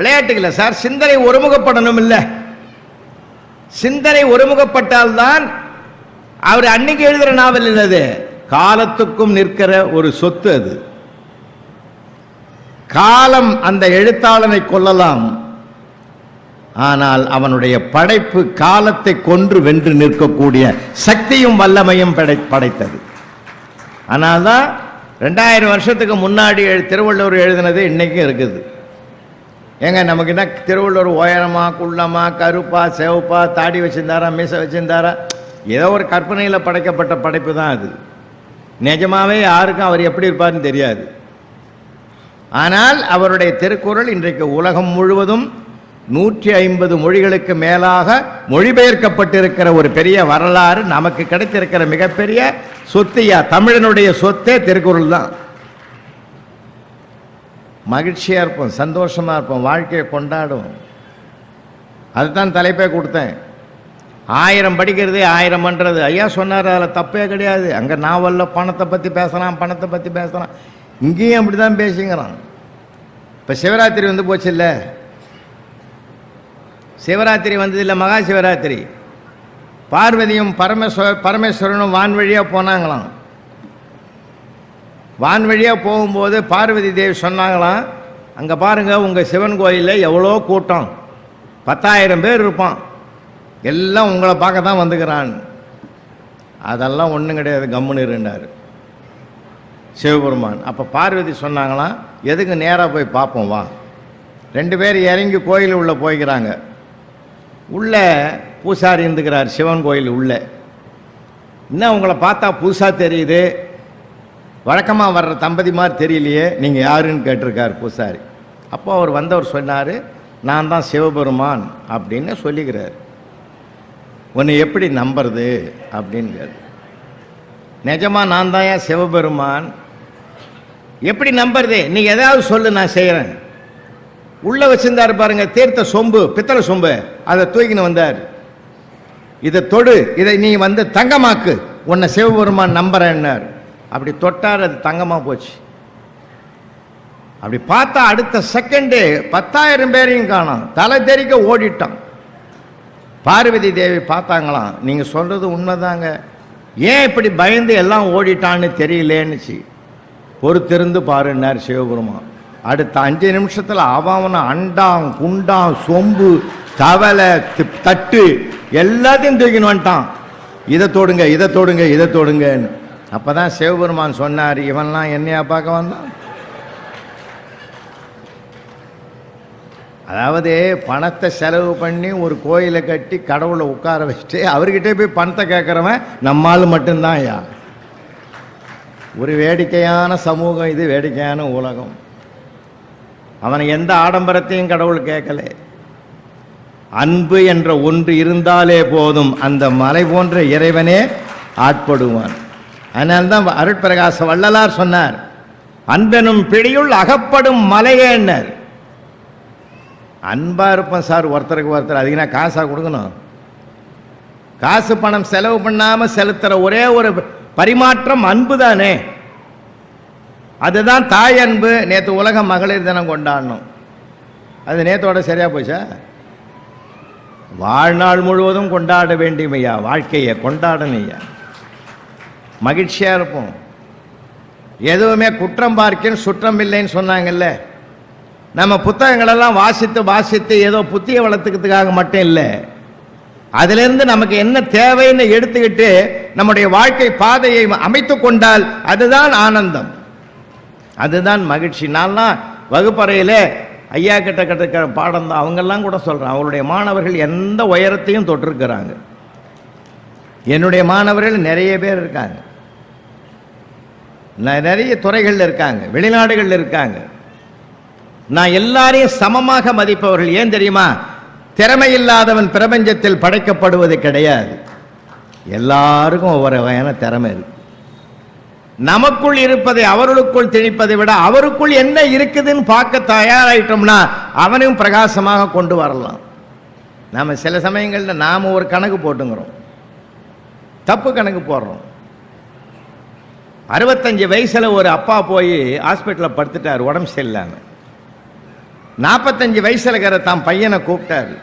விளையாட்டுகள் சார். சிந்தனை ஒருமுகப்படணும் இல்லை சிந்தனை ஒருமுகப்பட்டால்தான் அவர் அன்னைக்கு எழுதுகிற நாவல் என்னது? காலத்துக்கும் நிற்கிற ஒரு சொத்து அது. காலம் அந்த எழுத்தாளனை கொல்லலாம். ஆனால் அவனுடைய படைப்பு காலத்தை கொன்று வென்று நிற்கக்கூடிய சக்தியும் வல்லமையும் படை படைத்தது. ஆனால் தான் ரெண்டாயிரம் வருஷத்துக்கு முன்னாடி திருவள்ளுவர் எழுதினது இன்னைக்கும் இருக்குது. ஏங்க நமக்கு என்ன திருவள்ளுவர் உயரமா குள்ளமா கருப்பா சிவப்பா தாடி வச்சிருந்தாரா மீசை வச்சிருந்தாரா? ஏதோ ஒரு கற்பனையில் படைக்கப்பட்ட படைப்பு தான் அது. நிஜமாவே யாருக்கும் அவர் எப்படி இருப்பார்னு தெரியாது. ஆனால் அவருடைய திருக்குறள் இன்றைக்கு உலகம் முழுவதும் நூற்றி ஐம்பது மொழிகளுக்கு மேலாக மொழிபெயர்க்கப்பட்டிருக்கிற ஒரு பெரிய வரலாறு நமக்கு கிடைத்திருக்கிற மிகப்பெரிய சொத்தியா தமிழனுடைய சொத்தே திருக்குறள் தான். மகிழ்ச்சியாக இருப்போம் சந்தோஷமாக இருப்போம் வாழ்க்கையை கொண்டாடுவோம் அதுதான் தலைப்பே கொடுத்தேன். ஆயிரம் படிக்கிறதே ஆயிரம் பண்ணுறது ஐயா சொன்னார் அதில் தப்பே கிடையாது. அங்கே நாவலில் பணத்தை பற்றி பேசுகிறான் பணத்தை பற்றி பேசுகிறான் இங்கேயும் அப்படி தான் பேசிங்கிறான். இப்போ சிவராத்திரி வந்து போச்சு இல்லை? சிவராத்திரி வந்தது இல்லை மகா சிவராத்திரி. பார்வதியும் பரமேஸ்வர பரமேஸ்வரனும் வான் வழியாக போனாங்களாம். வான் வழியாக போகும்போது பார்வதி தேவி சொன்னாங்களாம் அங்கே பாருங்கள் உங்கள் சிவன் கோயிலில் எவ்வளோ கூட்டம். பத்தாயிரம் பேர் இருப்பான். எல்லாம் உங்களை பார்க்க தான் வந்துக்கிறான். அதெல்லாம் ஒன்றும் கிடையாது கம்முன்னு இருந்தார். சிவபெருமான். அப்போ பார்வதி சொன்னாங்களாம் எதுக்கு நேராக போய் பார்ப்போம் வா. ரெண்டு பேர் இறங்கி கோயில் உள்ளே போய்க்கிறாங்க. உள்ளே பூசாரி இருந்துக்கிறார் சிவன் கோயில் உள்ளே. என்ன உங்களை பார்த்தா புதுசாக தெரியுது? வழக்கமாக வர்ற தம்பதி மாதிரி தெரியலையே நீங்கள் யாருன்னு கேட்டிருக்கார் பூசாரி. அப்போ அவர் வந்தவர் சொன்னார் நான் தான் சிவபெருமான் அப்படின்னு சொல்லிக்கிறார். உன்னை எப்படி நம்புறது அப்படின்னு நிஜமாக நிஜமா நான் தான் ஏன் சிவபெருமான்? எப்படி நம்புறது? நீ ஏதாவது சொல்லு நான் செய்கிறேன் உள்ளே வச்சிருந்தாரு பாருங்க தீர்த்த சொம்பு பித்தளை சொம்பு அதை தூக்கின்னு வந்தார். இதை தொடு இதை நீ வந்து தங்கமாக்கு உன்னை சிவபெருமான் நம்புறேன்னார். அப்படி தொட்டார் அது தங்கமாக போச்சு. அப்படி பார்த்தா அடுத்த செகண்டு பத்தாயிரம் பேரையும் காணும். தலை தெறிக்க ஓடிட்டான் பார்வதி தேவி பார்த்தாங்களாம் நீங்கள் சொல்கிறது உண்மைதாங்க. ஏன் இப்படி பயந்து எல்லாம் ஓடிட்டான்னு தெரியலேன்னுச்சு. பொறுத்திருந்து பாருன்னார் சிவபெருமான். அடுத்த அஞ்சு நிமிஷத்தில் அவனை அண்டாம் குண்டாம் சொம்பு தவளை தட்டு எல்லாத்தையும் தூக்கின்னு வந்துட்டான். இதை தொடுங்க இதை தொடுங்க இதை தொடுங்கன்னு. அப்பதான் சிவபெருமான் சொன்னார் இவன்லாம் என்னையா பார்க்க வந்தான்? அதாவது பணத்தை செலவு பண்ணி ஒரு கோயிலை கட்டி கடவுளை உட்கார வச்சுட்டு அவர்கிட்ட போய் பணத்தை கேட்குறவன் நம்மால் மட்டும்தான் ஐயா. ஒரு வேடிக்கையான சமூகம் இது வேடிக்கையான உலகம். அவனை எந்த ஆடம்பரத்தையும் கடவுள் கேட்கல. அன்பு என்ற ஒன்று இருந்தாலே போதும் அந்த மலை போன்ற இறைவனே ஆட்படுவான். அதனால்தான் அருட்பிரகாச வள்ளலார் சொன்னார் அன்பெனும் பிடியுள் அகப்படும் மலையேன்னர் அன்பா இருப்போம் சார் ஒருத்தருக்கு ஒருத்தர். அதிகமாக காசாக கொடுக்கணும்? காசு பணம் செலவு பண்ணாமல் செலுத்துகிற ஒரே ஒரு பரிமாற்றம் அன்பு தானே. அதுதான் தாய் அன்பு. நேற்று உலக மகளிர் தினம் கொண்டாடணும். அது நேத்தோட சரியா போச்சா? வாழ்நாள் முழுவதும் கொண்டாட வேண்டியமையா? வாழ்க்கையை கொண்டாடணையா மகிழ்ச்சியாக இருப்போம். எதுவுமே குற்றம் பார்க்கேன் சுற்றம் இல்லைன்னு சொன்னாங்கல்ல. நம்ம புத்தகங்களெல்லாம் வாசித்து வாசித்து ஏதோ புத்திய வளர்த்துக்கிறதுக்காக மட்டும் இல்லை. அதிலிருந்து நமக்கு என்ன தேவைன்னு எடுத்துக்கிட்டு நம்முடைய வாழ்க்கை பாதையை அமைத்து கொண்டால் அதுதான் ஆனந்தம். அதுதான் மகிழ்ச்சி. நான்லாம் வகுப்பறையில் ஐயா கிட்ட கிட்ட பாடம் தான் அவங்கெல்லாம் கூட சொல்கிறேன் அவங்களுடைய மாணவர்கள் எந்த உயரத்தையும் தொட்டிருக்கிறாங்க. என்னுடைய மாணவர்கள் நிறைய பேர் இருக்காங்க. நிறைய துறைகளில் இருக்காங்க வெளிநாடுகளில் இருக்காங்க. நான் எல்லாரையும் சமமாக மதிப்பவர்கள் ஏன் தெரியுமா? திறமை இல்லாதவன் பிரபஞ்சத்தில் படைக்கப்படுவது கிடையாது. எல்லாருக்கும் ஒவ்வொரு வகையான திறமை இருக்கு. நமக்குள் இருப்பதை அவர்களுக்குள் திணிப்பதை விட அவருக்குள் என்ன இருக்குதுன்னு பார்க்க தயாராயிட்டோம்னா அவனையும் பிரகாசமாக கொண்டு வரலாம். நாம் சில சமயங்களில் நாம் ஒரு கணக்கு போட்டுங்கிறோம். தப்பு கணக்கு போடுறோம். அறுபத்தஞ்சு வயசில் ஒரு அப்பா போய் ஹாஸ்பிட்டலில் படுத்துட்டார் உடம்பு சரியில்லாமல் நாற்பத்தஞ்சு வயசில் இருக்கிற தான் பையனை கூப்பிட்டாரு.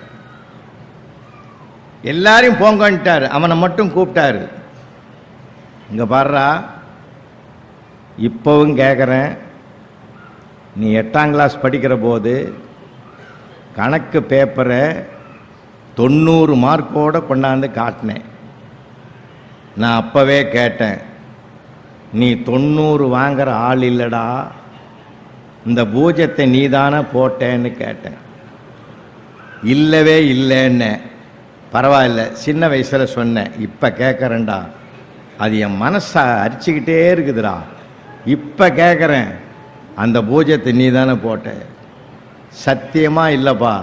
எல்லாரையும் போங்கன்ட்டார் அவனை மட்டும் கூப்பிட்டாரு. இங்கே பாடுறா இப்போவும் கேட்குறேன் நீ எட்டாம் கிளாஸ் படிக்கிற போது கணக்கு பேப்பரை தொண்ணூறு மார்க்கோட கொண்டாந்து காட்டினேன். நான் அப்போவே கேட்டேன் நீ தொண்ணூறு வாங்குற ஆள் இல்லைடா. இந்த பூஜியத்தை நீ தானே போட்டேன்னு கேட்டேன். இல்லவே இல்லைன்னு. பரவாயில்ல சின்ன வயசில் சொன்னேன். இப்போ கேட்குறேன்டா அது என் மனசை அரிச்சுக்கிட்டே இருக்குதுடா. இப்போ கேட்குறேன் அந்த பூஜ்யத்தை நீ தானே போட்ட. சத்தியமாக இல்லைப்பா.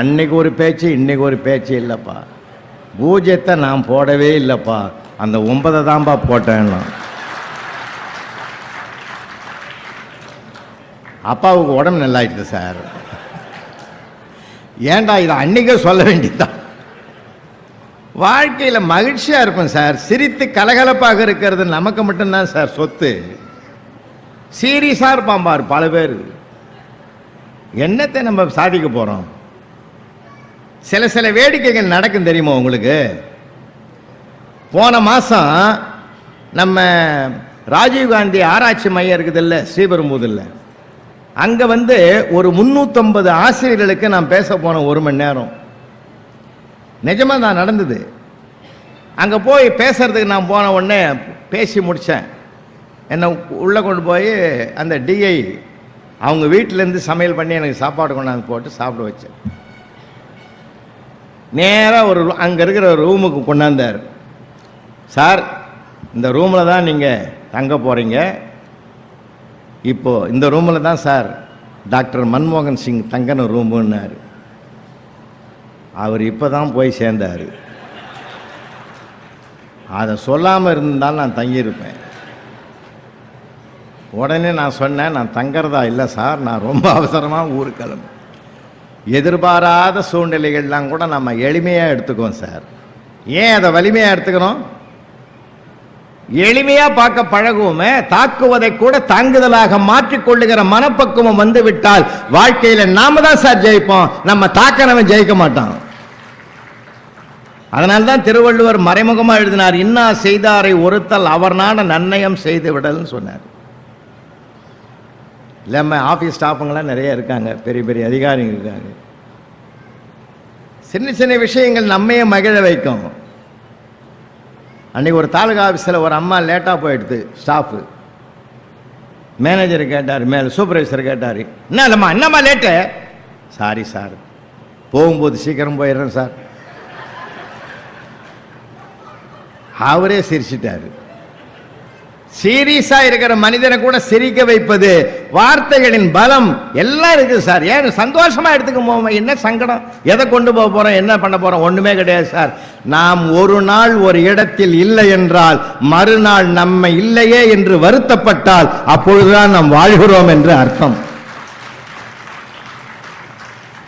அன்னைக்கு ஒரு பேச்சு இன்னைக்கு ஒரு பேச்சு இல்லைப்பா. பூஜ்யத்தை நான் போடவே இல்லைப்பா. அந்த ஒன்பதை தான்ப்பா போட்டேன்னா. அப்பாவுக்கு உடம்பு நல்லாயிடுது சார். ஏன்டா இதை அன்னைக்கே சொல்ல வேண்டியதுதான் வாழ்க்கையில் மகிழ்ச்சியாக இருப்பேன் சார். சிரித்து கலகலப்பாக இருக்கிறது நமக்கு மட்டும்தான் சார் சொத்து. சீரியஸாக இருப்பான் பார் பல பேர். என்னத்தை நம்ம சாதிக்க போகிறோம் சில சில வேடிக்கைகள் நடக்கும் தெரியுமா உங்களுக்கு? போன மாதம் நம்ம ராஜீவ்காந்தி ஆராய்ச்சி மையம் இருக்குதுல்ல ஸ்ரீபெரும்புதூரில் அங்கே வந்து ஒரு முந்நூற்றம்பது ஆசிரியர்களுக்கு நான் பேச போனேன் ஒரு மணி நேரம். நிஜமாக தான் நடந்தது. அங்கே போய் பேசுறதுக்கு நான் போன உடனே பேசி முடித்தேன் என்னை உள்ளே கொண்டு போய் அந்த டிஐ அவங்க வீட்டிலேருந்து சமையல் பண்ணி எனக்கு சாப்பாடு கொண்டாந்து போட்டு சாப்பிட வச்சேன். நேராக ஒரு அங்கே இருக்கிற ஒரு ரூமுக்கு கொண்டாந்தார். சார் இந்த ரூமில் தான் நீங்கள் தங்க போகிறீங்க இப்போது இந்த ரூமில் தான் சார் டாக்டர் மன்மோகன் சிங் தங்கன ரூமுன்னார் அவர் இப்போ தான் போய் சேர்ந்தார். அதை சொல்லாமல் இருந்தால் நான் தங்கியிருப்பேன். உடனே நான் சொன்னேன் நான் தங்கறதா இல்லை சார் நான் ரொம்ப அவசரமாக ஊருக்கு கிளம்பு எதிர்பாராத சூழ்நிலைகள்லாம் கூட நம்ம எளிமையாக எடுத்துக்குவோம் சார். ஏன் அதை வலிமையாக எடுத்துக்கிறோம் எளிமையா பார்க்க பழகுவோமே தாக்குவதை கூட தாங்குதலாக மாற்றிக்கொள்ளுகிற மனப்பக்குவம் வந்து விட்டால் வாழ்க்கையில நாம தான் சார் ஜெயிப்போம். நம்ம தாக்கனவன் ஜெயிக்க மாட்டான். அதனால தான் திருவள்ளுவர் மறைமுகமாக எழுதினார் இன்னா செய்தாரை ஒருத்தல் அவர் நாட நன்னயம் செய்து விடல்னு சொன்னார். இல்லாம ஆஃபீஸ் ஸ்டாஃபுங்களாம் நிறைய இருக்காங்க பெரிய பெரிய அதிகாரிங்க இருக்காங்க. சின்ன சின்ன விஷயங்கள் நம்மையே மகிழ வைக்கும். அன்றைக்கி ஒரு தாலுகா ஆஃபீஸில் ஒரு அம்மா லேட்டாக போயிடுது ஸ்டாஃபு மேனேஜர் கேட்டார் மேலே சூப்பர்வைசர் கேட்டார் என்ன இல்லைம்மா என்னம்மா லேட்டு சாரி சார் போகும்போது சீக்கிரம் போயிடுறேன் சார் அவரே சிரிச்சிட்டாரு. சீரியஸா இருக்கிற மனிதனை கூட சிரிக்க வைப்பது வார்த்தைகளின் பலம் எல்லாம் இருக்குது சார். ஏன் சந்தோஷமா எடுத்துக்க போவோம் என்ன சங்கடம்? எதை கொண்டு போக போறோம் என்ன பண்ண போறோம்? ஒண்ணுமே கிடையாது சார். நாம் ஒரு நாள் ஒரு இடத்தில் இல்லை என்றால் மறுநாள் நம்ம இல்லையே என்று வருத்தப்பட்டால் அப்பொழுதுதான் நாம் வாழ்கிறோம் என்று அர்த்தம்.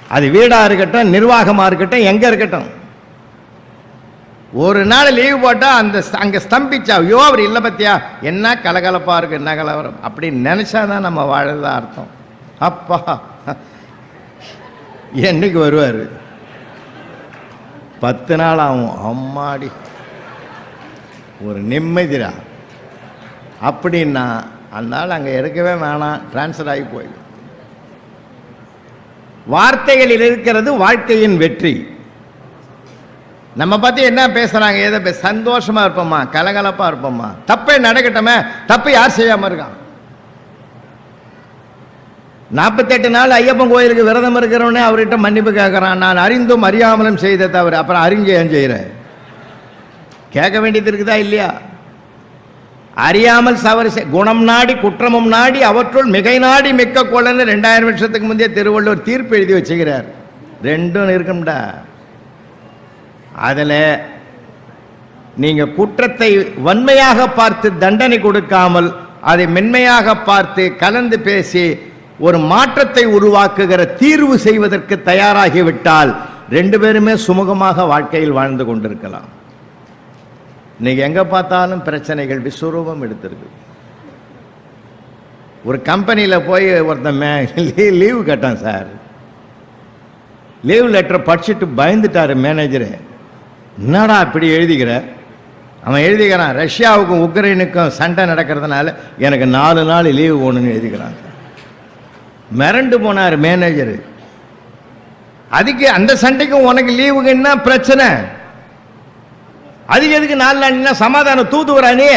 அது வீடா இருக்கட்டும் நிர்வாகமா இருக்கட்டும் எங்க இருக்கட்டும். ஒரு நாள் லீவு போட்டால் அந்த அங்கே ஸ்தம்பிச்சா ஐயோ அவர் இல்லை பத்தியா? என்ன கலகலப்பாக இருக்கு என்ன கலவரம்? அப்படின்னு நினச்சா தான் நம்ம வாழறதா அர்த்தம். அப்பா. என்னைக்கு வருவார்? பத்து நாள் ஆகும். அம்மாடி. ஒரு நிம்மதிரா அப்படின்னா அந்த அங்கே எடுக்கவே வேணாம். ட்ரான்ஸ்ஃபர் ஆகி போயிடும். வார்த்தைகளில் இருக்கிறது வாழ்க்கையின் வெற்றி. நம்ம பத்தி என்ன பேசுறாங்க? ஏதோ பே- சந்தோஷமா இருப்போமா? கலகலப்பா இருப்போமா? தப்பே நடக்கட்டமே. தப்பு யார் செய்யாம இருக்கான் நாற்பத்தெட்டு நாள் ஐயப்பன் கோயிலுக்கு விரதம் இருக்கிறவனே அவர்கிட்ட மன்னிப்பு கேட்கறான் நான் அறிந்தும் அறியாமலும் செய்த தவறு. அப்புறம் அறிஞ்சேன் செய்கிறேன் கேட்க வேண்டியது இருக்குதா இல்லையா? அறியாமல் சவறு செய்- குணம் நாடி குற்றமும் நாடி அவற்றுள் மிகை நாடி மிக்க கொள்ளன்னு ரெண்டாயிரம் வருஷத்துக்கு முந்தைய திருவள்ளுவர் தீர்ப்பு எழுதி வச்சுக்கிறார். ரெண்டும் இருக்கும்டா அதில் நீங்கள் குற்றத்தை வன்மையாக பார்த்து தண்டனை கொடுக்காமல் அதை மென்மையாக பார்த்து கலந்து பேசி ஒரு மாற்றத்தை உருவாக்குகிற தீர்வு செய்வதற்கு தயாராகிவிட்டால் ரெண்டு பேருமே சுமூகமாக வாழ்க்கையில் வாழ்ந்து கொண்டிருக்கலாம். இன்னைக்கு எங்கே பார்த்தாலும் பிரச்சனைகள் விஸ்வரூபம் எடுத்திருக்கு. ஒரு கம்பெனியில் போய் ஒருத்தன் லீவு கேட்டான் சார். லீவ் லெட்டர் படிச்சுட்டு பயந்துட்டாரு மேனேஜரு. என்னடா இப்படி எழுதிக்கிற அவன் எழுதிக்கிறான் ரஷ்யாவுக்கும் உக்ரைனுக்கும் சண்டை நடக்கிறதுனால எனக்கு நாலு நாள் லீவு வேணும்னு எழுதிக்கிறான் மிரண்டு போனார் மேனேஜர் அதுக்கு அந்த சண்டைக்கும் உனக்கு லீவுக்கு என்ன பிரச்சனை? அதுக்கு எதுக்கு நாலு நாள் சமாதானம் தூதுவரானே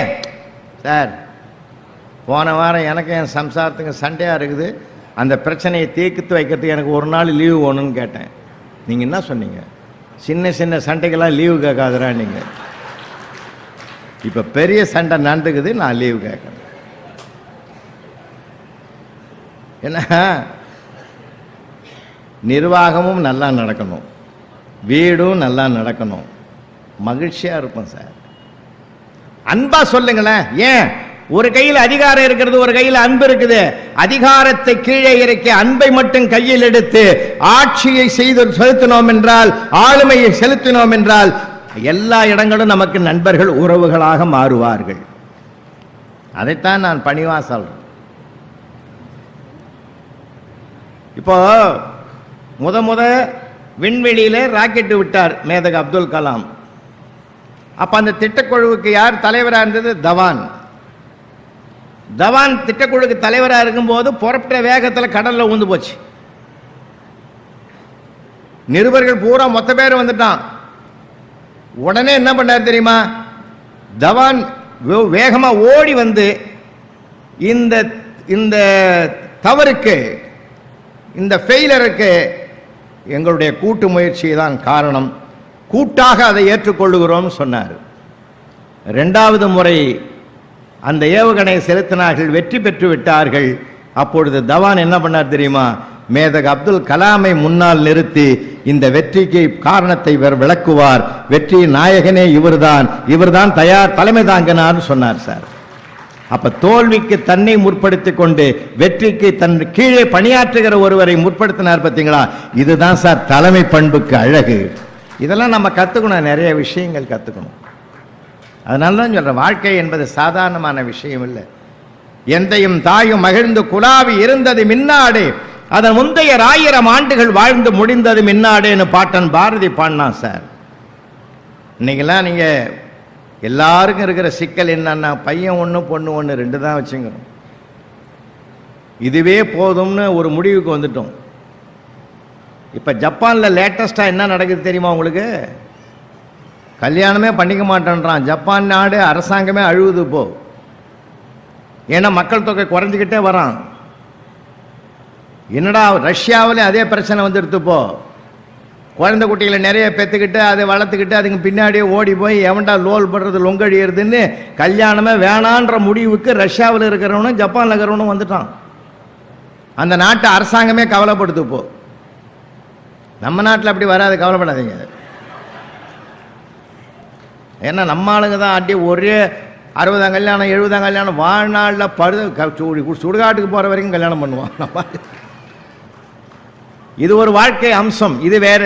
சார் போன வாரம் எனக்கு என் சம்சாரத்துக்கு சண்டையாக இருக்குது. அந்த பிரச்சனையை தீர்த்து வைக்கிறதுக்கு எனக்கு ஒரு நாள் லீவு வேணும்னு கேட்டேன். நீங்கள் என்ன சொன்னீங்க? சின்ன சின்ன சண்டைக்கெல்லாம் லீவு கேட்காதரா நீங்கள் இப்போ பெரிய சண்டை நடந்துக்குது நான் லீவு கேட்குறேன். என்ன நிர்வாகமும் நல்லா நடக்கணும். வீடும் நல்லா நடக்கணும். மகிழ்ச்சியாக இருப்போம் சார். அன்பா சொல்லுங்களேன் ஏன்? ஒரு கையில் அதிகாரம் இருக்கிறது ஒரு கையில் அன்பு இருக்குது. அதிகாரத்தை கீழே இறக்கி அன்பை மட்டும் கையில் எடுத்து ஆட்சியை செய்து செலுத்தினோம் என்றால் ஆளுமையை செலுத்தினோம் என்றால் எல்லா இடங்களும் நமக்கு நண்பர்கள் உறவுகளாக மாறுவார்கள். அதைத்தான் நான் பணிவா சொல்றேன் இப்போ முத முத விண்வெளியில ராக்கெட் விட்டார் மேதக அப்துல் கலாம். அப்ப அந்த திட்டக்குழுவுக்கு யார் தலைவராக இருந்தது? தவான். தவான் திட்டக்குழுக்கு தலைவராக இருக்கும்போது புறப்பட்ட வேகத்தில் கடலில் ஊந்து போச்சு. நிருபர்கள் பூரா மொத்த பேர் வந்துட்டான். உடனே என்ன பண்ணார் தெரியுமா? தவான் வேகமாக ஓடி வந்து இந்த இந்த தவறுக்கு இந்த ஃபெயிலருக்கு எங்களுடைய கூட்டு முயற்சி தான் காரணம். கூட்டாக அதை ஏற்றுக்கொள்ளுகிறோம் சொன்னார். ரெண்டாவது முறை அந்த ஏவுகணை செலுத்தினார்கள் வெற்றி பெற்று விட்டார்கள். அப்பொழுது தவான் என்ன பண்ணார் தெரியுமா? மேதக அப்துல் கலாமை முன்னால் நிறுத்தி இந்த வெற்றிக்கு காரணத்தை இவர் விளக்குவார். வெற்றியின் நாயகனே இவர்தான். இவர்தான் தயார் தலைமை தாங்கினார்னு சொன்னார் சார். அப்ப தோல்விக்கு தன்னை முற்படுத்திக் கொண்டு வெற்றிக்கு தன் கீழே பணியாற்றுகிற ஒருவரை முற்படுத்தினார் பார்த்தீங்களா? இதுதான் சார் தலைமை பண்புக்கு அழகு. இதெல்லாம் நம்ம கத்துக்கணும் நிறைய விஷயங்கள் கத்துக்கணும். அதனால தான் சொல்கிறேன் வாழ்க்கை என்பது சாதாரணமான விஷயம் இல்லை. எந்தையும் தாயும் மகிழ்ந்து குலாவி இருந்தது மின்னாடு அதன் முந்தைய ஆயிரம் ஆண்டுகள் வாழ்ந்து முடிந்தது மின்னாடேன்னு பாட்டன் பாரதி பாடினான் சார். இன்னைக்கெல்லாம் நீங்கள் எல்லாருக்கும் இருக்கிற சிக்கல் என்னன்னா பையன் ஒன்று பொண்ணு ஒன்று ரெண்டு தான் வச்சுங்கிறோம் இதுவே போதும்னு ஒரு முடிவுக்கு வந்துட்டோம். இப்போ ஜப்பானில் லேட்டஸ்ட்டாக என்ன நடக்குது தெரியுமா உங்களுக்கு? கல்யாணமே பண்ணிக்க மாட்டேன்றான். ஜப்பான் நாடு அரசாங்கமே அழுகுது இப்போ. ஏன்னா மக்கள் தொகை குறைஞ்சிக்கிட்டே வரான். என்னடா ரஷ்யாவிலே அதே பிரச்சனை வந்துடுது இப்போ. குழந்தை குட்டிகளை நிறைய பெற்றுக்கிட்டு அதை வளர்த்துக்கிட்டு அதுங்க பின்னாடியே ஓடி போய் எவன்டா லோல் படுறது லொங்கடியறதுன்னு கல்யாணமே வேணான்ற முடிவுக்கு ரஷ்யாவில் இருக்கிறவனும் ஜப்பானில் இருக்கிறவனும் வந்துட்டான். அந்த நாட்டு அரசாங்கமே கவலைப்படுது இப்போ. நம்ம நாட்டில் அப்படி வராது கவலைப்படாதீங்க. ஏன்னா நம்ம ஆளுங்க தான் அப்படியே ஒரே அறுபதாம் கல்யாணம் எழுபதாம் கல்யாணம் வாழ்நாளில் படு சுடுகாட்டுக்கு போகிற வரைக்கும் கல்யாணம் பண்ணுவான் நம்ம இது ஒரு வாழ்க்கை அம்சம் இது வேற.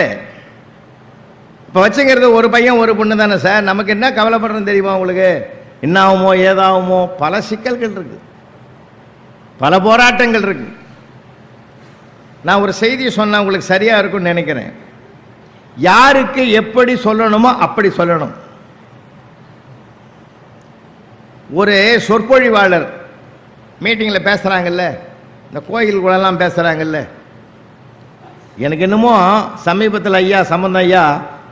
இப்போ வச்சுங்கிறது ஒரு பையன் ஒரு பொண்ணு தானே சார். நமக்கு என்ன கவலைப்படுறோம் தெரியுமா உங்களுக்கு? என்ன ஆகுமோ ஏதாகுமோ பல சிக்கல்கள் இருக்குது பல போராட்டங்கள் இருக்குது நான் ஒரு செய்தியை சொன்னால் உங்களுக்கு சரியாக இருக்கும்னு நினைக்கிறேன். யாருக்கு எப்படி சொல்லணுமோ அப்படி சொல்லணும். ஒரு சொற்பொழிவாளர் மீட்டிங்கில் பேசுகிறாங்கல்ல இந்த கோயிலுக்குள்ளெல்லாம் பேசுகிறாங்கல்ல எனக்கு என்னமோ சமீபத்தில் ஐயா சம்பந்த ஐயா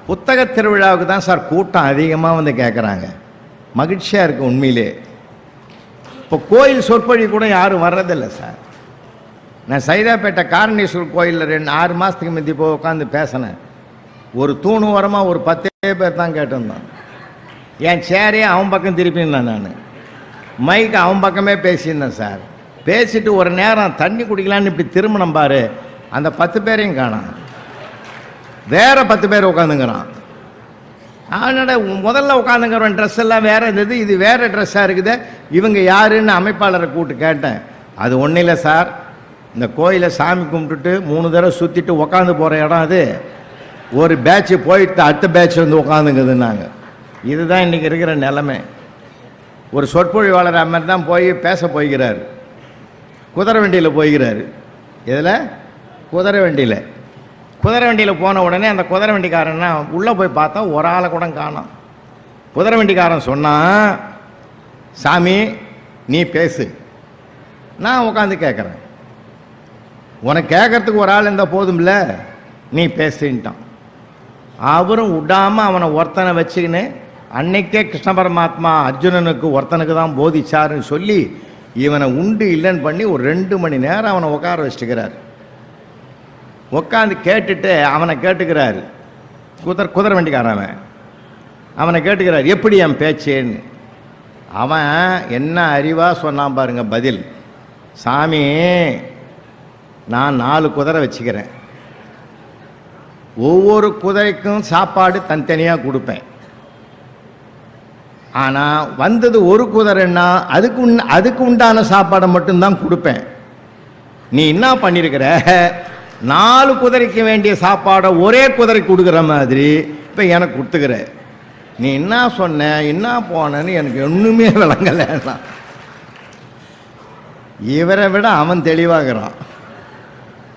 புத்தக திருவிழாவுக்கு தான் சார் கூட்டம் அதிகமாக வந்து கேட்குறாங்க மகிழ்ச்சியாக இருக்குது உண்மையிலே. இப்போ கோயில் சொற்பொழிவு கூட யாரும் வர்றதில்லை சார். நான் சைதாப்பேட்டை காரணீஸ்வரர் கோயிலில் ரெண்டு ஆறு மாதத்துக்கு முந்தி போய் உட்காந்து பேசினேன். ஒரு தூணு ஓரமாக ஒரு பத்தே பேர் தான் கேட்டிருந்தான் என் சேரே அவன் பக்கம் திருப்பியிருந்தேன் நான். மைக்கு அவன் பக்கமே பேசியிருந்தேன் சார். பேசிட்டு ஒரு நேரம் தண்ணி குடிக்கலான்னு இப்படி திரும்பினம் பாரு. அந்த பத்து பேரையும் காணோம். வேற பத்து பேர் உட்காந்துங்கிறான் அவனோட முதல்ல உட்காந்துங்கிறவன் ட்ரெஸ் எல்லாம் வேற இருந்தது. இது வேற ட்ரெஸ்ஸாக இருக்குது. இவங்க யாருன்னு அமைப்பாளரை கூப்பிட்டு கேட்டேன். அது ஒன்றும் இல்லை சார். இந்த கோயிலை சாமி கும்பிட்டுட்டு மூணு தடவை சுற்றிட்டு உட்காந்து போகிற இடம் அது. ஒரு பேட்ச் போயிட்டு அடுத்த பேட்ச் வந்து உட்காந்துங்குதுன்னாங்க இதுதான் இன்னைக்கு இருக்கிற நிலைமை. ஒரு சொற்பொழிவாளர் அது மாதிரி தான் போய் பேச போய்கிறார் குதிரை வண்டியில் போய்கிறாரு இதில் குதிரை வண்டியில். குதிரை வண்டியில் போன உடனே அந்த குதிரை வண்டிக்காரன்னா உள்ளே போய் பார்த்தா ஒரு ஆளை கூட காணும். குதிரை வண்டிக்காரன் சொன்னான் சாமி நீ பேசு. நான் உட்காந்து கேட்குறேன் உனக்கு கேட்கறதுக்கு ஒரு ஆள் இருந்தால் போதும்ல? நீ பேசுன்ட்டான். அவரும் விடாமல் அவனை ஒருத்தனை வச்சுக்கின்னு அன்னைக்கே கிருஷ்ண பரமாத்மா அர்ஜுனனுக்கு ஒருத்தனுக்கு தான் போதிச்சாருன்னு சொல்லி இவனை உண்டு இல்லைன்னு பண்ணி ஒரு ரெண்டு மணி நேரம் அவனை உட்கார வச்சுக்கிறார் உட்காந்து கேட்டுட்டு அவனை கேட்டுக்கிறாரு. குதிரை குதிரை வண்டிக்காரன் அவன். அவனை கேட்டுக்கிறார் எப்படி என் பேச்சேன்னு? அவன் என்ன அறிவாக சொன்னான் பாருங்க பதில். சாமி நான் நாலு குதிரை வச்சுக்கிறேன். ஒவ்வொரு குதிரைக்கும் சாப்பாடு தனித்தனியாக கொடுப்பேன். ஆனால் வந்தது ஒரு குதிரைன்னா அதுக்கு உண் அதுக்கு உண்டான சாப்பாடை மட்டும்தான் கொடுப்பேன். நீ என்ன பண்ணியிருக்கிற நாலு குதிரைக்கு வேண்டிய சாப்பாடை ஒரே குதிரை கொடுக்குற மாதிரி இப்போ எனக்கு கொடுத்துக்கிற. நீ என்ன சொன்ன என்ன போனன்னு எனக்கு ஒன்றுமே விளங்கலைன்னா இவரை விட அவன் தெளிவாகிறான்.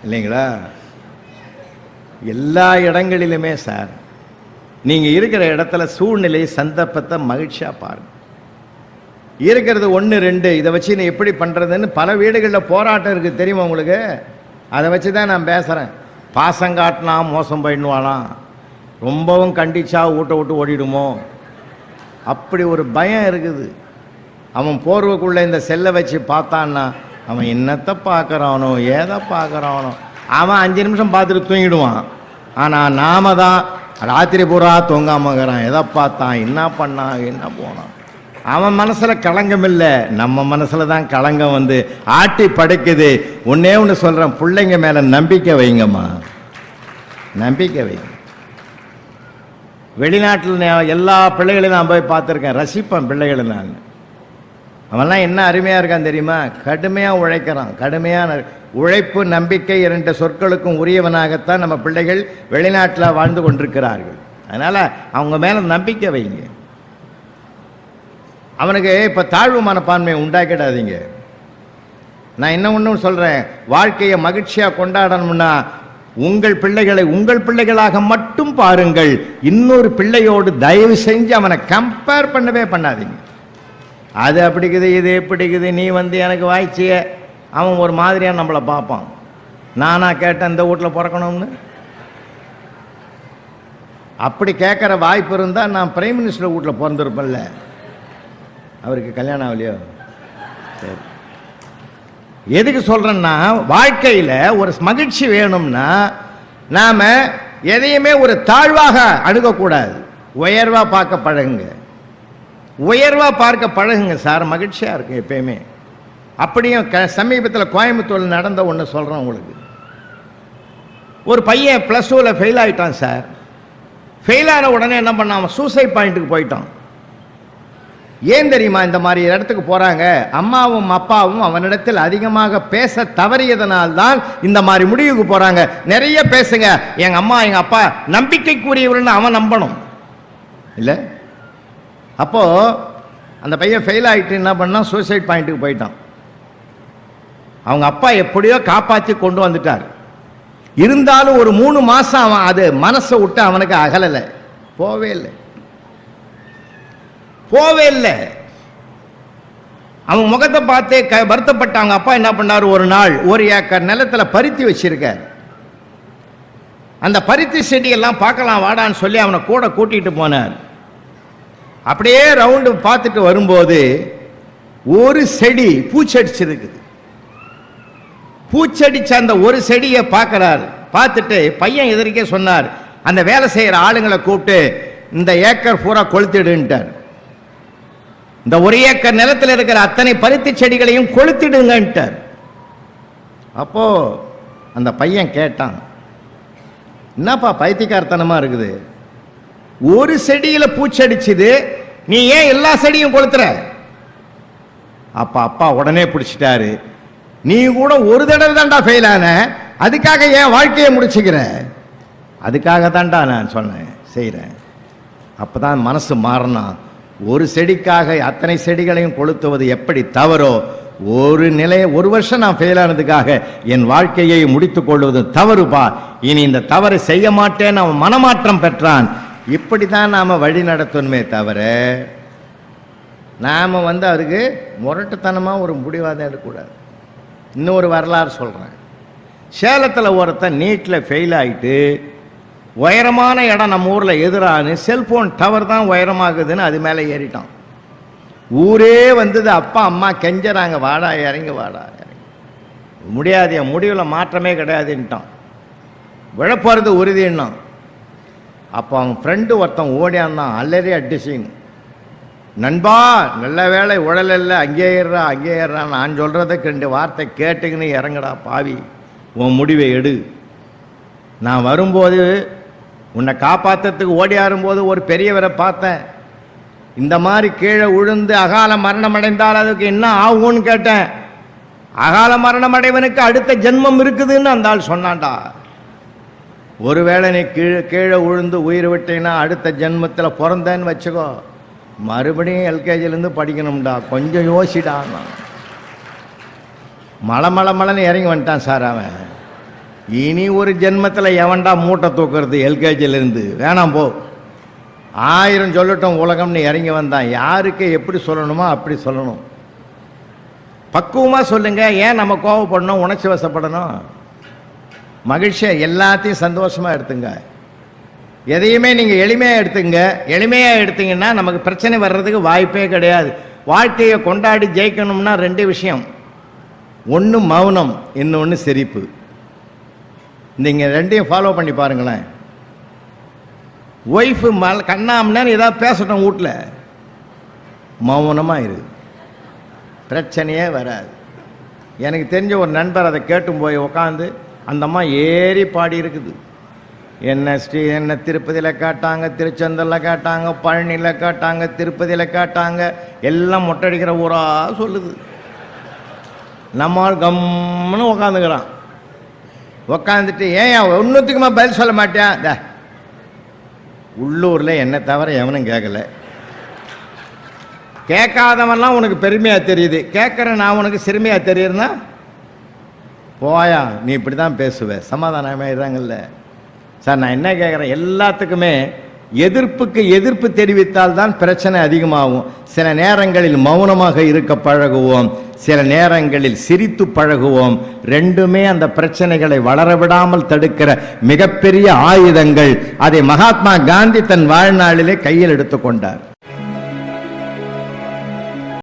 இல்லைங்களா? எல்லா இடங்களிலுமே சார் நீங்கள் இருக்கிற இடத்துல சூழ்நிலை சந்தர்ப்பத்தை மகிழ்ச்சியாக பாருங்கள் இருக்கிறது ஒன்று ரெண்டு இதை வச்சு நீ எப்படி பண்ணுறதுன்னு பல வீடுகளில் போராட்டம் இருக்குது தெரியுமா உங்களுக்கு? அதை வச்சு தான் நான் பேசுகிறேன் பாசம் காட்டினா மோசம் பண்ணிடுவானாம் ரொம்பவும் கண்டிச்சா ஊட்ட விட்டு ஓடிடுமோ? அப்படி ஒரு பயம் இருக்குது. அவன் போர்வைக்குள்ளே இந்த செல்லை வச்சு பார்த்தான்னா அவன் என்னத்தை பார்க்குறானோ ஏதை பார்க்குறானோ. அவன் அஞ்சு நிமிஷம் பார்த்துட்டு தூங்கிடுவான். ஆனால் நாம தான் ராத்திரி பூரா தூங்காமக்கிறான் எதை பார்த்தான்? என்ன பண்ணான்? என்ன போனான்? அவன் மனசில் களங்கம் இல்லை. நம்ம மனசில் தான் களங்கம் வந்து ஆட்டி படைக்குது. ஒன்னே ஒன்று சொல்கிறேன் பிள்ளைங்க மேலே நம்பிக்கை வைங்கம்மா. நம்பிக்கை வைங்க வெளிநாட்டில் எல்லா பிள்ளைகளையும் நான் போய் பார்த்துருக்கேன். ரசிப்பேன் பிள்ளைகளை நான். அவன்லாம் என்ன அருமையாக இருக்கான் தெரியுமா? கடுமையாக உழைக்கிறான். கடுமையான உழைப்பு நம்பிக்கை இரண்டு சொற்களுக்கும் உரியவனாகத்தான் நம்ம பிள்ளைகள் வெளிநாட்டில் வாழ்ந்து கொண்டிருக்கிறார்கள். அதனால் அவங்க மேலே நம்பிக்கை வைங்க. அவனுக்கு இப்போ தாழ்வு மனப்பான்மையை உண்டாக்கிடாதீங்க. நான் என்ன ஒன்றும் சொல்கிறேன் வாழ்க்கையை மகிழ்ச்சியாக கொண்டாடணும்னா உங்கள் பிள்ளைகளை உங்கள் பிள்ளைகளாக மட்டும் பாருங்கள். இன்னொரு பிள்ளையோடு தயவு செஞ்சு அவனை கம்பேர் பண்ணவே பண்ணாதீங்க. அது அப்படிக்குது இது எப்படிக்குது நீ வந்து எனக்கு வாய்ச்சிய. அவன் ஒரு மாதிரியாக நம்மளை பார்ப்பான். நானா கேட்டேன் இந்த வீட்டில் பிறக்கணும்னு. அப்படி கேட்குற வாய்ப்பு இருந்தால் நான் பிரைம் மினிஸ்டர் வீட்டில் பிறந்திருப்பேன்ல. அவருக்கு கல்யாணம் ஆகலையோ? சரி. எதுக்கு சொல்கிறேன்னா வாழ்க்கையில் ஒரு மகிழ்ச்சி வேணும்னா நாம் எதையுமே ஒரு தாழ்வாக அணுகக்கூடாது உயர்வாக பார்க்க பழகுங்க. உயர்வாக பார்க்க பழகுங்க சார். மகிழ்ச்சியாக இருக்கும் எப்பயுமே. அப்படியும் க சமீபத்தில் கோயம்புத்தூரில் நடந்த ஒன்று சொல்கிறேன் உங்களுக்கு. ஒரு பையன் ப்ளஸ் டூவில் ஃபெயில் ஆகிட்டான் சார். ஃபெயில் ஆன உடனே என்ன பண்ணான்? அவன் சூசைட் பாயிண்ட்டுக்கு போயிட்டான். ஏன் தெரியுமா இந்த மாதிரி இடத்துக்கு போகிறாங்க அம்மாவும் அப்பாவும் அவனிடத்தில் அதிகமாக பேச தவறியதனால்தான் இந்த மாதிரி முடிவுக்கு போகிறாங்க நிறைய பேசுங்க. எங்கள் அம்மா எங்கள் அப்பா நம்பிக்கைக்குரியவர்னு அவன் நம்பணும். இல்லை? அப்போது அந்த பையன் ஃபெயில் ஆகிட்டு என்ன பண்ணான்? சூசைட் பாயிண்ட்டுக்கு போயிட்டான். அவங்க அப்பா எப்படியோ காப்பாற்றி கொண்டு வந்துட்டார். இருந்தாலும் ஒரு மூணு மாதம் அவன் அது மனசை விட்டு அவனுக்கு அகலலை. போவே இல்லை. போவே இல்லை. அவன் முகத்தை பார்த்தே க வருத்தப்பட்ட அவங்க அப்பா என்ன பண்ணார்? ஒரு நாள் ஒரு ஏக்கர் நிலத்துல பருத்தி வச்சிருக்கார். அந்த பருத்தி செடியெல்லாம் பார்க்கலாம் வாடான்னு சொல்லி அவனை கூட கூட்டிகிட்டு போனார். அப்படியே ரவுண்டு பார்த்துட்டு வரும்போது ஒரு செடி பூச்சடிச்சிருக்குது. பூச்சடிச்ச அந்த ஒரு செடியை பார்க்குறாரு. பார்த்துட்டு பையன் எதிர்க்கே சொன்னார் அந்த வேலை செய்கிற ஆளுங்களை கூப்பிட்டு இந்த ஏக்கர் பூரா கொளுத்திடுன்ட்டார். இந்த ஒரு ஏக்கர் நிலத்தில் இருக்கிற அத்தனை பருத்தி செடிகளையும் கொளுத்திடுங்கன்ட்டார். அப்போ அந்த பையன் கேட்டான் என்னப்பா பைத்தியக்காரத்தனமா இருக்குது? ஒரு செடியில் பூச்சடிச்சுது நீ ஏன் எல்லா செடியும் கொளுத்துற? அப்ப அப்பா உடனே பிடிச்சிட்டாரு. நீ கூட ஒரு தடவை தான்டா ஃபெயில் ஆன. அதுக்காக ஏன் வாழ்க்கையை முடிச்சுக்கிற. அதுக்காக தான்டா நான் சொன்னேன் செய்கிறேன் அப்பதான் மனசு மாறணும் ஒரு செடிக்காக அத்தனை செடிகளையும் கொளுத்துவது எப்படி தவறோ ஒரு நிலையை ஒரு வருஷம் நான் ஃபெயில் ஆனதுக்காக என் வாழ்க்கையை முடித்துக் கொள்வது தவறுப்பா இனி இந்த தவறு செய்ய மாட்டேன்னு அவன் மனமாற்றம் பெற்றான். இப்படி தான் நாம் வழி நடத்தணுமே தவிர நாம் வந்து அவருக்கு முரட்டுத்தனமாக ஒரு முடிவாக எடுக்கக்கூடாது. இன்னொரு வரலாறு சொல்கிறேன் சேலத்தில் ஒருத்தன் நீட்டில் ஃபெயில் ஆகிட்டு உயரமான இடம் நம்ம ஊரில் எதிரானு செல்ஃபோன் டவர் தான் உயரமாகுதுன்னு அது மேலே ஏறிட்டான். ஊரே வந்தது அப்பா அம்மா கெஞ்சறாங்க வாடா இறங்கி வாடா இறங்கி. முடியாது என் முடிவில் மாற்றமே கிடையாதுன்ட்டான் விழப்போகிறது உறுதின்னான் அப்போ அவன் ஃப்ரெண்டு ஒருத்தன் ஓடியாந்தான் அல்லறே அடிச்சின்னு நண்பா நல்ல வேலை உடலில்ல அங்கே ஏறுறா அங்கே ஏறுறா நான் சொல்கிறதுக்கு ரெண்டு வார்த்தை கேட்டுக்கின்னு இறங்குடா பாவி. உன் முடிவை எடு. நான் வரும்போது உன்னை காப்பாற்றுறதுக்கு ஓடியாரும்போது ஒரு பெரியவரை பார்த்தேன். இந்த மாதிரி கீழே விழுந்து அகால மரணம் அடைந்தால் அதுக்கு என்ன ஆகும்னு கேட்டேன். அகால மரணம் அடைவனுக்கு அடுத்த ஜென்மம் இருக்குதுன்னு அந்த ஆள் சொன்னான்டா. ஒருவேளை நீ கீழே கீழே விழுந்து உயிர் விட்டீங்கன்னா அடுத்த ஜென்மத்தில் பிறந்தேன்னு வச்சுக்கோ. மறுபடியும் எல்கேஜிலேருந்து படிக்கணும்டா. கொஞ்சம் யோசிடா. மலை மலை மலைன்னு இறங்கி வந்துட்டான் சார் அவன். இனி ஒரு ஜென்மத்தில் எவன்டா மூட்டை தூக்குறது எல்கேஜிலேருந்து வேணாம் போ. ஆயிரம் சொல்லட்டும் உலகம்னு இறங்கி வந்தான். யாருக்கு எப்படி சொல்லணுமோ அப்படி சொல்லணும். பக்குவமாக சொல்லுங்கள் ஏன் நம்ம கோவப்படணும் உணர்ச்சி வசப்படணும்? மகிழ்ச்சியை எல்லாத்தையும் சந்தோஷமாக எடுத்துங்க. எதையுமே நீங்கள் எளிமையாக எடுத்துங்க. எளிமையாக எடுத்தீங்கன்னா நமக்கு பிரச்சனை வர்றதுக்கு வாய்ப்பே கிடையாது. வாழ்க்கையை கொண்டாடி ஜெயிக்கணும்னா ரெண்டு விஷயம். ஒன்று மௌனம் இன்னொன்று சிரிப்பு. நீங்கள் ரெண்டையும் ஃபாலோ பண்ணி பாருங்களேன். ஒய்ஃபு மல் கண்ணாமன்னு ஏதாவது பேசட்டும் வீட்டில் மௌனமாக இரு. பிரச்சனையே வராது. எனக்கு தெரிஞ்ச ஒரு நண்பர் அதை கேட்டும் போய் உக்காந்து அந்த அம்மா ஏறி பாடி இருக்குது. என்ன ஸ்ரீ என்ன திருப்பதியில் காட்டாங்க திருச்செந்தரில் காட்டாங்க பழனியில் காட்டாங்க திருப்பதியில் காட்டாங்க எல்லாம் மொட்டடிக்கிற ஊரா சொல்லுது. நம்மால் கம்முன்னு உக்காந்துக்கிறான். உக்காந்துட்டு ஏன் ஒன்றுத்துக்குமா பதில் சொல்ல மாட்டியா? இந்த உள்ளூரில் என்னை தவிர எவனும் கேட்கல கேட்காதவன்லாம் உனக்கு பெருமையாக தெரியுது. கேட்குற நான் உனக்கு சிறுமையாக தெரியுதுன்னா போயா நீ இப்படி தான் பேசுவ. சமாதானமாக சார் நான் என்ன கேட்குறேன் எல்லாத்துக்குமே எதிர்ப்புக்கு எதிர்ப்பு தெரிவித்தால் தான் பிரச்சனை அதிகமாகும். சில நேரங்களில் மௌனமாக இருக்க பழகுவோம். சில நேரங்களில் சிரித்து பழகுவோம். ரெண்டுமே அந்த பிரச்சனைகளை வளர விடாமல் தடுக்கிற மிகப்பெரிய ஆயுதங்கள். அதை மகாத்மா காந்தி தன் வாழ்நாளிலே கையில் எடுத்துக்கொண்டார்.